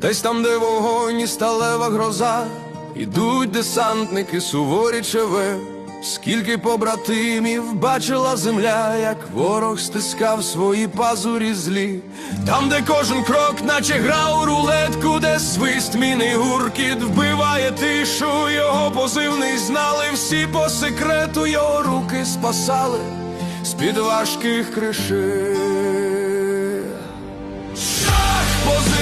Десь там, де вогонь і сталева гроза, ідуть десантники, суворі чове. Скільки побратимів бачила земля, як ворог стискав свої пазурі злі. Там, де кожен крок, наче гра у рулетку, де свист міни гуркіт вбиває тишу, його позивний знали всі по секрету, його руки спасали з-під важких кришин. Шах позивний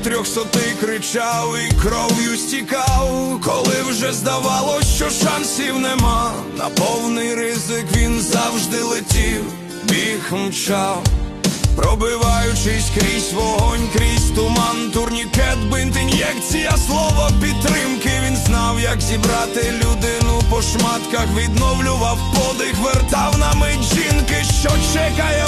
Коли трьохсотий кричав і кров'ю стікав, коли вже здавалось, що шансів нема, на повний ризик він завжди летів, біг мчав, пробиваючись крізь вогонь, крізь туман, турнікет, бинт, ін'єкція, слово підтримки. Він знав, як зібрати людину по шматках, відновлював подих, вертав на мить жінки, що чекає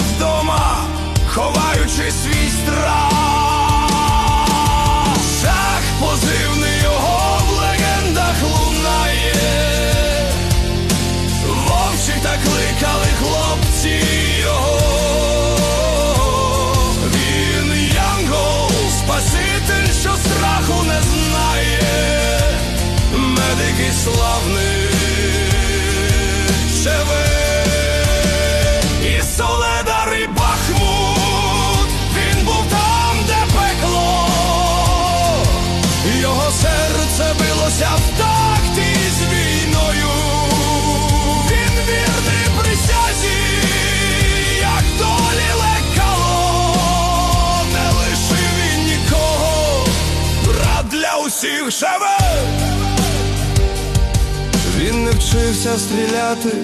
билося в такті з війною. Він вірний присязі, як долі лекало. Не лишив він нікого, брат для усіх живе. Він не вчився стріляти,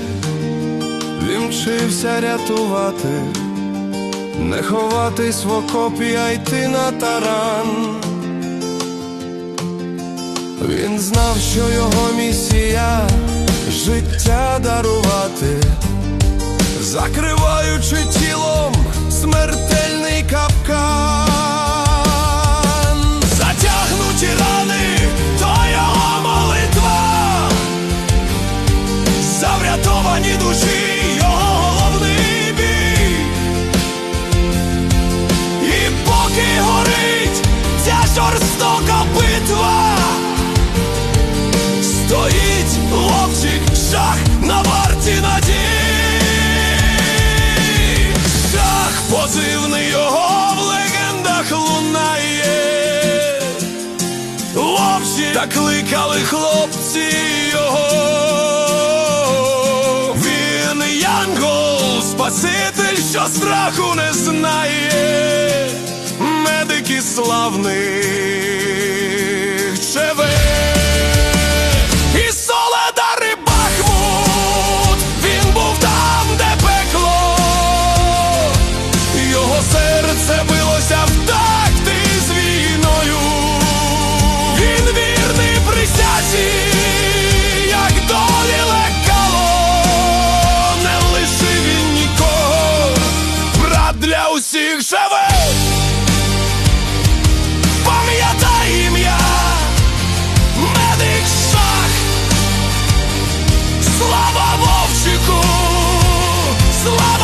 він вчився рятувати, не ховатись в окопі, а йти на таран. Знав, що його місія життя дарувати, закриваючи тілом смертельний Хлопці та кликали хлопці його. Він янгол, спаситель, що страху не знає. Медики славних усіх живе, пам'ятай ім'я, медик шах, слава вовчику, слава.